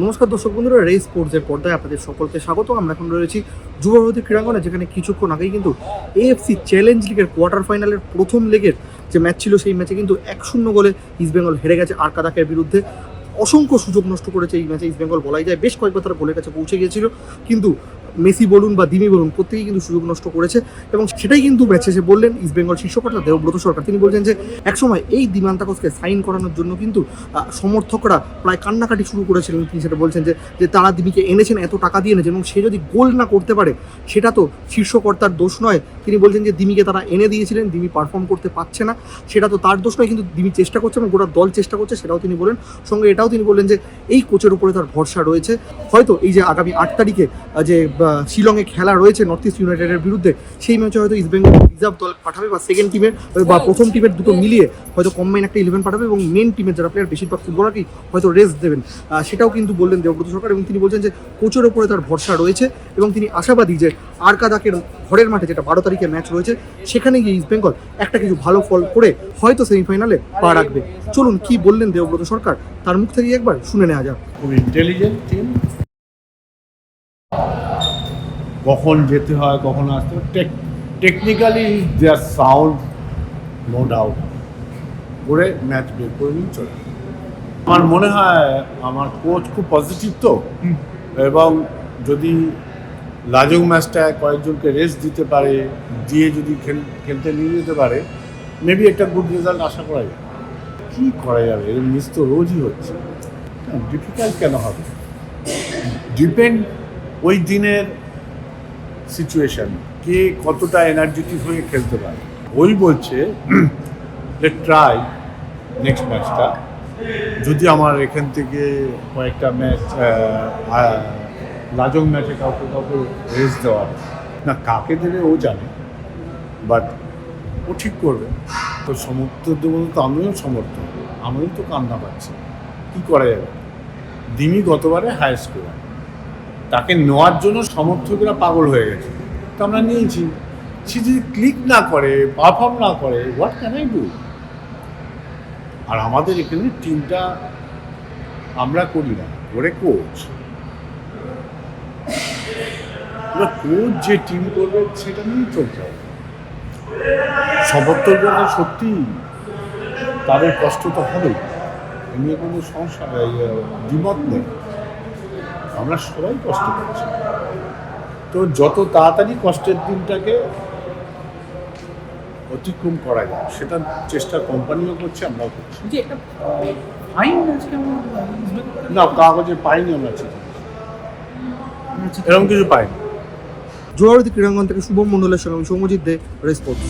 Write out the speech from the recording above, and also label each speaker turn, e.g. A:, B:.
A: নমস্কার দর্শক বন্ধুরা রেস স্পোর্টসের পর্দায় আপনাদের সকলকে স্বাগত আমরা এখন রয়েছি যুবভারতী ক্রীড়াঙ্গনে, যেখানে কিছুক্ষণ আগেই কিন্তু এএফসি চ্যালেঞ্জ লিগের কোয়ার্টার ফাইনালের প্রথম লেগের যে ম্যাচ ছিল, সেই ম্যাচে কিন্তু এক শূন্য গোলে ইস্টবেঙ্গল হেরে গেছে আরকাদাকের বিরুদ্ধে। অসংখ্য সুযোগ নষ্ট করেছে এই ম্যাচে ইস্টবেঙ্গল বলাই যায়। বেশ কয়েকবার তারা গোলের কাছে পৌঁছে গিয়েছিল। কিন্তু মেসি বলুন বা দিমি বলুন, প্রত্যেকেই কিন্তু সুযোগ নষ্ট করেছে এবং সেটাই কিন্তু ম্যাচে এসে বললেন ইস্টবেঙ্গল শীর্ষকর্তা দেবব্রত সরকার। তিনি বলছেন যে, একসময় এই দিমান্তাকসকে সাইন করানোর জন্য কিন্তু সমর্থকরা প্রায় কান্নাকাটি শুরু করেছিলেন। তিনি সেটা বলছেন যে যে তারা দিমিকে এনেছেন, এত টাকা দিয়ে এনেছেন এবং সে যদি গোল না করতে পারে, সেটা তো শীর্ষকর্তার দোষ নয়। তিনি বলছেন যে, দিমিকে তারা এনে দিয়েছিলেন, দিমি পারফর্ম করতে পারছে না, সেটা তো তার দোষ নয়, কিন্তু দিমি চেষ্টা করছে এবং গোটা দল চেষ্টা করছে, সেটাও তিনি বলেন। সঙ্গে এটাও তিনি বললেন যে, এই কোচের উপরে তার ভরসা রয়েছে। হয়তো এই যে আগামী আট তারিখে যে শিলংয়ে খেলা রয়েছে নর্থ ইস্ট ইউনাইটেডের বিরুদ্ধে সেই ম্যাচে হয়তো ইস্টবেঙ্গল রিজার্ভ দল পাঠাবে বা সেকেন্ড টিমের বা প্রথম টিমের দুটো মিলিয়ে হয়তো কম্বাইন একটা ইলেভেন পাঠাবে এবং মেন টিমের যারা প্লেয়ার বেশিরভাগ ফুটবলারকেই হয়তো রেস্ট দেবেন। সেটাও কিন্তু বললেন দেবব্রত সরকার এবং তিনি বলছেন যে কোচের ওপরে তার ভরসা রয়েছে এবং তিনি আশাবাদী যে আরকাদাকের ঘরের মাঠে যেটা বারো তারিখের ম্যাচ রয়েছে সেখানে গিয়ে ইস্টবেঙ্গল একটা কিছু ভালো ফল করে হয়তো সেমিফাইনালে পা রাখবে। চলুন কি বললেন দেবব্রত সরকার? তার মুখ থেকে একবার শুনে নেওয়া যাক।
B: খুব ইন্টেলিজেন্ট টিম কখন যেতে হয় কখন আসতে হয় technically there sound no doubt করে ম্যাচ বের করে নিয়ে চলে আমার মনে হয় আমার কোচ খুব পজিটিভ তো এবং যদি লাজুক ম্যাচটা কয়েকজনকে রেস্ট দিতে পারে দিয়ে যদি খেল খেলতে নিয়ে যেতে পারে মেবি একটা গুড রেজাল্ট আশা করা যায়। কী করা যাবে? এর মিস তো রোজই হচ্ছে। ডিফিকাল্ট কেন হবে? ডিপেন্ড ওই দিনের সিচুয়েশন কে কতটা এনার্জেটিক হয়ে খেলতে পারে। ওই বলছে ট্রাই নেক্সট ম্যাচটা যদি আমার এখান থেকে কয়েকটা ম্যাচ লাজং ম্যাচে কাউকে কাউকে রেস্ট দেওয়া না, কাকে দেবে ও জানে। বাট ও ঠিক করবে। তো সমর্থক দেবো তো আমিও সমর্থক। আমিও তো কান্না পাচ্ছি। কী করা যাবে? দিমি গতবারে হাই স্কোরার তাকে নেওয়ার জন্য সমর্থকরা পাগল হয়ে গেছে। তো আমরা নিয়েছি। সে যদি ক্লিক না করে পারফর্ম না করে হোয়াট ক্যান আই ডু আর আমাদের এখানে টিমটা আমরা করি না ওরে কোচ এবার কোচ যে টিম করবে সেটা নিয়েই চলতে হবে। সমর্থকরা সত্যি তাদের কষ্ট তো হবেই। এমনি কোনো সমস্যা আহ, দ্বিমত নেই। আমরা সবাই কষ্ট করছি তো যত তাড়াতাড়ি কষ্টের দিনটাকে অতিক্রম করা যায় সেটা চেষ্টা কোম্পানিও করছে আমরাও করছি। না কাগজে পাইনি আমরা চিঠি এরকম কিছু পাইনি।
A: জোয়ারতী ক্রীড়াঙ্গন থেকে শুভম মণ্ডলের সঙ্গে আমি সৌমজিৎ দে রেস স্পোর্টস